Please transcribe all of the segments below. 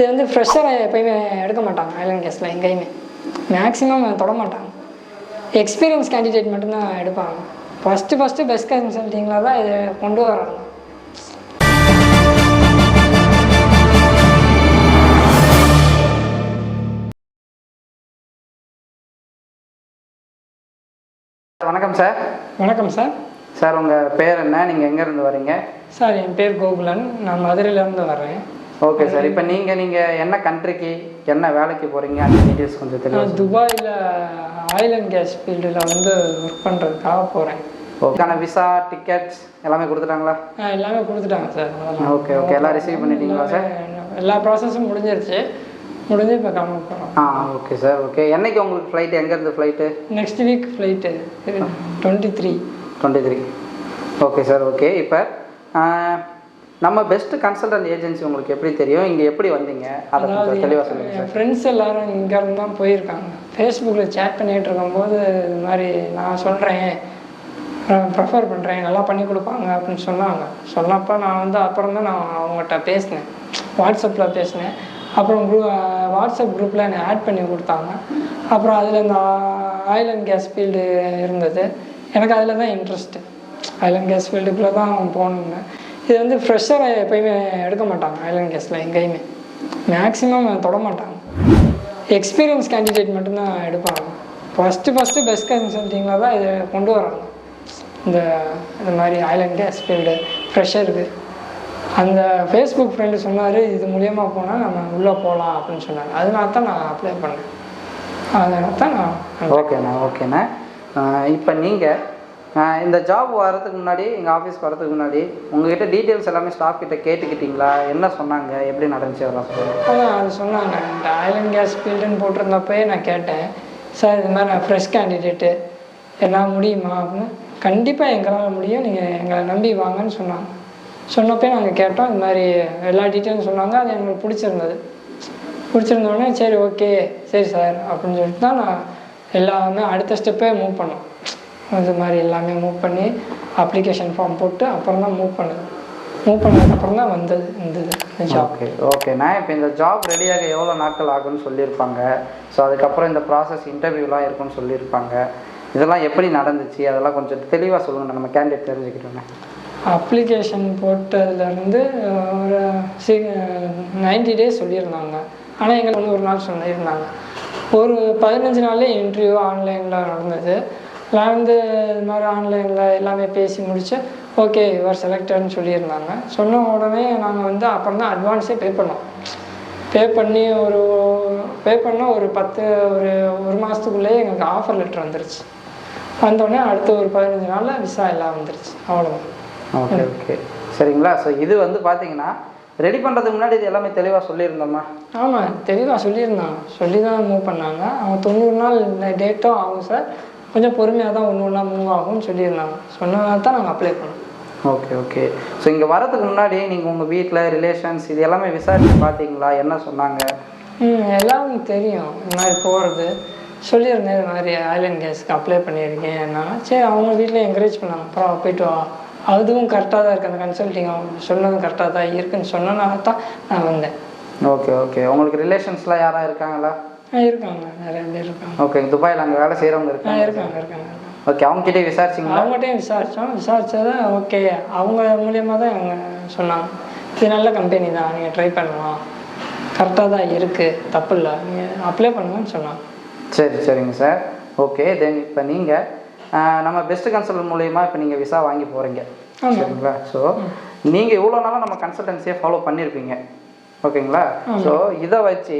இது வந்து ஃப்ரெஷ்ஷரை எப்பயுமே எடுக்க மாட்டாங்க ஐலண்ட் கேஸில் எங்கேயுமே. மேக்ஸிமம் தொட மாட்டாங்க. எக்ஸ்பீரியன்ஸ் கேண்டிடேட் மட்டும்தான் எடுப்பாங்க. ஃபஸ்ட்டு ஃபஸ்ட்டு பெஸ்ட் கன்சல்ட்டிங்கில் தான் இதை கொண்டு வராங்க. வணக்கம் சார். வணக்கம் சார். சார் உங்கள் பேர் என்ன? நீங்கள் எங்கேருந்து வரீங்க? சார் என் பேர் கோகுலன். நான் மதுரையிலேருந்து வர்றேன் ஓகே சார் இப்போ நீங்கள் நீங்கள் என்ன கண்ட்ரிக்கு என்ன வேலைக்கு போகிறீங்க அந்த டீட்டெயில்ஸ் கொஞ்சம் நான் துபாயில் ஆயில் அண்ட் கேஸ் ஃபீல்டில் வந்து ஒர்க் பண்ணுறதுக்காக போகிறேன் ஓகேக்கான விசா டிக்கெட்ஸ் எல்லாமே கொடுத்துட்டாங்களா? எல்லாமே கொடுத்துட்டாங்க சார் ஓகே ஓகே எல்லாம் ரிசீவ் பண்ணிட்டீங்களா சார் எல்லா ப்ராசஸும் முடிஞ்சிருச்சு. முடிஞ்சு இப்போ கிளம்ப போகிறோம் ஆ ஓகே சார் ஓகே என்னைக்கு உங்களுக்கு ஃப்ளைட் எங்கேருந்து flight next week flight twenty three twenty three okay sir okay இப்போ நம்ம பெஸ்ட் கன்சல்டன்ட் ஏஜென்சி உங்களுக்கு எப்படி தெரியும்? இங்கே எப்படி வந்தீங்க? அதை கொஞ்சம் தெளிவாக சொல்லுங்கள் சார் என் ஃப்ரெண்ட்ஸ் எல்லாரும் இங்கேருந்து தான் போயிருக்காங்க. ஃபேஸ்புக்கில் சேட் பண்ணிகிட்டு இருக்கும்போது இது மாதிரி நான் சொல்கிறேன் ப்ரிஃபர் பண்ணுறேன் நல்லா பண்ணி கொடுப்பாங்க அப்படின்னு சொன்னாங்க. சொன்னப்போ நான் வந்து அப்புறம் தான் நான் அவங்ககிட்ட பேசினேன். வாட்ஸ்அப்பில் பேசினேன். அப்புறம் குரூ வாட்ஸ்அப் குரூப்பில் என்னை ஆட் பண்ணி கொடுத்தாங்க. அப்புறம் அதில் இந்த ஆயில் அண்ட் கேஸ் ஃபீல்டு இருந்தது. எனக்கு அதில் தான் இன்ட்ரெஸ்ட்டு ஆயில் அண்ட் கேஸ் ஃபீல்டுக்குள்ளே தான் போகணுன்னு இது வந்து ஃப்ரெஷ்ஷரை எப்பயுமே எடுக்க மாட்டாங்க ஐலண்ட் கேஸில் எங்கேயுமே. மேக்ஸிமம் தொட மாட்டாங்க. எக்ஸ்பீரியன்ஸ் கேண்டிடேட் மட்டும்தான் எடுப்பாங்க. ஃபஸ்ட்டு ஃபஸ்ட்டு பெஸ்ட் கன்சல்ட்டிங்கில் தான் இதை கொண்டு வராங்க. இந்த இந்த மாதிரி ஐலண்ட் கேஸ் ஃபீல்டு ஃப்ரெஷ்ஷருக்கு அந்த ஃபேஸ்புக் ஃப்ரெண்டு சொன்னார் இது மூலியமாக போனால் நம்ம உள்ளே போகலாம் அப்படின்னு சொன்னாங்க அதனால தான் நான் அப்ளை பண்ணேன். அதனால தான் நான் ஓகேண்ணா ஓகேண்ணா இப்போ நீங்கள் இந்த ஜாப் வர்றதுக்கு முன்னாடி எங்கள் ஆஃபீஸ் வரதுக்கு முன்னாடி உங்ககிட்ட டீட்டெயில்ஸ் எல்லாமே ஸ்டாஃப் கிட்ட கேட்டுக்கிட்டீங்களா? என்ன சொன்னாங்க? எப்படி நடந்துச்சு அதெல்லாம் அதான் அது சொன்னாங்க. இந்த ஆயில் அண்ட் கேஸ் ஃபீல்டுன்னு போட்டிருந்தப்பயே நான் கேட்டேன். சார் இது மாதிரி நான் ஃப்ரெஷ் கேண்டிடேட்டு என்னால் முடியுமா? அப்படின்னு. கண்டிப்பாக எங்களால் முடியும். நீங்கள் எங்களை நம்பி வாங்கன்னு சொன்னாங்க. சொன்னப்பே நாங்கள் கேட்டோம். இது மாதிரி எல்லா டீட்டெயிலும் சொன்னாங்க. அது எங்களுக்கு பிடிச்சிருந்தது. பிடிச்சிருந்தோடனே சரி ஓகே சரி சார். அப்படின்னு சொல்லிட்டு தான் நான் எல்லாமே அடுத்த ஸ்டெப்பே மூவ் பண்ணோம். அது மாதிரி எல்லாமே மூவ் பண்ணி அப்ளிகேஷன் ஃபார்ம் போட்டு அப்புறம் தான் மூவ் பண்ணது. மூவ் பண்ணதுக்கப்புறம் தான் வந்தது இந்த ஜாப் ஓகே ஓகேண்ணா இப்போ இந்த ஜாப் ரெடியாக எவ்வளோ நாட்கள் ஆகும்னு சொல்லியிருப்பாங்க. ஸோ அதுக்கப்புறம் இந்த ப்ராசஸ் இன்டர்வியூலாம் இருக்கும்னு சொல்லியிருப்பாங்க. இதெல்லாம் எப்படி நடந்துச்சு? அதெல்லாம் கொஞ்சம் தெளிவாக சொல்லுங்கள் நம்ம கேண்டிடேட் தெரிஞ்சுக்கிட்டோண்ணே அப்ளிகேஷன் போட்டதுலேருந்து ஒரு சி நைன்டி டேஸ் சொல்லியிருந்தாங்க. ஆனால் எங்களுக்கு வந்து ஒரு நாள் சொல்லியிருந்தாங்க. ஒரு பதினஞ்சு நாள்லேயே இன்டர்வியூ ஆன்லைனில் நடந்தது. நான் வந்து இது மாதிரி ஆன்லைனில் எல்லாமே பேசி முடிச்சு ஓகே யுவர் செலக்டட்னு சொல்லியிருந்தாங்க. சொன்ன உடனே நாங்கள் வந்து அப்புறம் தான் அட்வான்ஸே பே பண்ணோம். பே பண்ணி ஒரு பே பண்ணால் ஒரு பத்து ஒரு ஒரு மாதத்துக்குள்ளேயே எங்களுக்கு ஆஃபர் லெட்டர் வந்துருச்சு. வந்தோடனே அடுத்த ஒரு பதினஞ்சு நாளில் விசா எல்லாம் வந்துருச்சு. அவ்வளோதான் ஓகே ஓகே சரிங்களா? ஸோ இது வந்து பார்த்தீங்கன்னா ரெடி பண்ணுறதுக்கு முன்னாடி இது எல்லாமே தெளிவாக சொல்லியிருந்தோமா? ஆமாம் தெளிவாக சொல்லியிருந்தாங்க. சொல்லி தான் மூவ் பண்ணாங்க. அவங்க தொண்ணூறு நாள் டேட்டும் ஆகும் சார் கொஞ்சம் பொறுமையாக தான் ஒன்று ஒன்றா மூவ் ஆகும்னு சொல்லியிருந்தாங்க சொன்னதால தான் நாங்கள் அப்ளை பண்ணோம். ஓகே ஓகே ஸோ இங்கே வரதுக்கு முன்னாடி நீங்கள் உங்கள் வீட்டில் ரிலேஷன்ஸ் இது எல்லாமே விசாரிச்சு பார்த்தீங்களா? என்ன சொன்னாங்க? ம் எல்லாருக்கும் தெரியும். இந்த மாதிரி போகிறது சொல்லியிருந்தேன் இது மாதிரி ஆயிலண்ட் கேஸ்க்கு அப்ளை பண்ணியிருக்கேன். நான் சரி அவங்க வீட்டில் என்கரேஜ் பண்ணாங்க. அப்புறம் போயிட்டு வா. அதுவும் கரெக்டாக தான் இருக்குது அந்த கன்சல்ட்டிங் அவங்க சொன்னதும் கரெக்டாக தான் இருக்குன்னு சொன்னனால தான் நான் வந்தேன். ஓகே ஓகே உங்களுக்கு ரிலேஷன்ஸ்லாம் யாராக இருக்காங்களா? இருக்காங்க. நிறைய பேர் இருக்காங்க. ஓகே துபாயில் அங்கே வேலை செய்கிறவங்க இருக்காங்க. இருக்காங்க இருக்காங்க ஓகே அவங்ககிட்டே விசாரிச்சிங்களா? அவங்ககிட்டயும் விசாரித்தோம் விசாரிச்சதை ஓகே அவங்க மூலியமாக தான் அவங்க சொன்னாங்க. இது நல்ல கம்பெனி தான் நீங்கள் ட்ரை பண்ணலாம். கரெக்டாக தான் இருக்குது தப்பு இல்லை. நீங்கள் அப்ளை பண்ணுங்கன்னு சொன்னாங்க. சரி சரிங்க சார் ஓகே தென் இப்போ நீங்கள் நம்ம பெஸ்ட் கன்சல்ட் மூலயமா இப்போ நீங்கள் விசா வாங்கி போகிறீங்க. சரிங்களா? ஸோ நீங்கள் இவ்வளோ நாளாக நம்ம கன்சல்டன்சியை ஃபாலோ பண்ணியிருப்பீங்க ஓகேங்களா ஸோ இதை வச்சு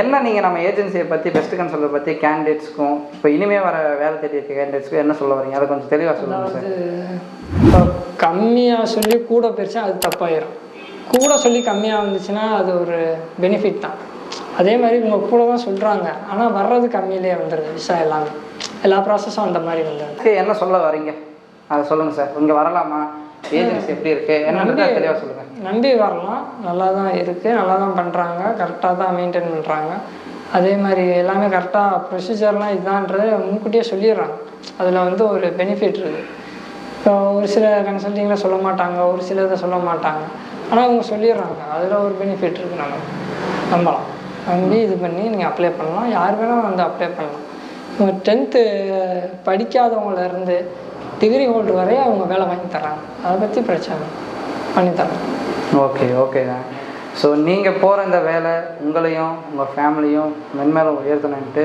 என்ன நீங்கள் நம்ம ஏஜென்சியை பற்றி பெஸ்ட் கன்சல்ட்டை பற்றி கேண்டிடேட்ஸ்க்கும் இப்போ இனிமே வர வேலை தேடி இருக்க கேண்டிடேட்ஸ்க்கும் என்ன சொல்ல வரீங்க? அதை கொஞ்சம் தெளிவாக சொல்லுங்கள் சார். இப்போ கம்மியாக சொல்லி கூட போயிடுச்சா அது தப்பாயிரும். கூட சொல்லி கம்மியாக வந்துச்சுன்னா அது ஒரு பெனிஃபிட் தான். அதே மாதிரி உங்கள் கூட தான் சொல்கிறாங்க ஆனால் வர்றது கம்மியிலே வந்துடுது விசா எல்லாமே. எல்லா ப்ராசஸும் அந்த மாதிரி வந்துடுது என்ன சொல்ல வரீங்க? அதை சொல்லுங்கள் சார். இங்கே வரலாமா? ஏஜென்சி எப்படி இருக்கு? என்னன்றதை தெளிவாக சொல்லுங்கள் நம்பி வரலாம். நல்லா தான் இருக்குது நல்லா தான் பண்ணுறாங்க கரெக்டாக தான் மெயின்டைன் பண்ணுறாங்க அதே மாதிரி எல்லாமே கரெக்டாக ப்ரொசீஜர்லாம் இதுதான்றது முன்கூட்டியே சொல்லிடுறாங்க. அதில் வந்து ஒரு பெனிஃபிட் இருக்குது இப்போ ஒரு சில கன்சல்டிங்கில் சொல்ல மாட்டாங்க. ஒரு சில இதை சொல்ல மாட்டாங்க. ஆனால் அவங்க சொல்லிடுறாங்க. அதில் ஒரு பெனிஃபிட் இருக்குது நம்ம நம்பலாம். நம்பி இது பண்ணி நீங்கள் அப்ளை பண்ணலாம். யார் வேணால் வந்து அப்ளை பண்ணலாம். இப்போ டென்த்து படிக்காதவங்கலேருந்து டிகிரி ஹோல்டர் வரைய அவங்க வேலை வாங்கி தர்றாங்க. அதை பற்றி பிரச்சனை இல்லை. பண்ணி ஓகே ஓகே தான் ஸோ நீங்கள் போகிற இந்த வேலை உங்களையும் உங்கள் ஃபேமிலியும் மென்மேலும் உயர்த்தணுன்ட்டு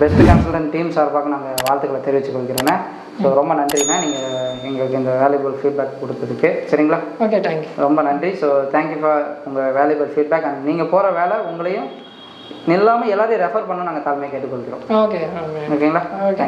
பெஸ்ட் கன்சல்டன்ட் டீம் சார்பாக நாங்கள் வாழ்த்துக்களை தெரிவித்துக் கொள்கிறேண்ணே ஸோ ரொம்ப நன்றிண்ணா நீங்கள் எங்களுக்கு இந்த வேல்யூபிள் ஃபீட்பேக் கொடுத்ததுக்கு. சரிங்களா? ஓகே தேங்க்யூ ரொம்ப நன்றி. ஸோ தேங்க்யூ ஃபார் உங்கள் வேல்யூபிள் ஃபீட்பேக் அண்ட் நீங்கள் போகிற வேலை உங்களையும் நில்லாமல் எல்லாரையும் ரெஃபர் பண்ண நாங்கள் தாழ்மையை கேட்டுக்கொள்கிறோம். ஓகே ஓகேங்களா? ஓகே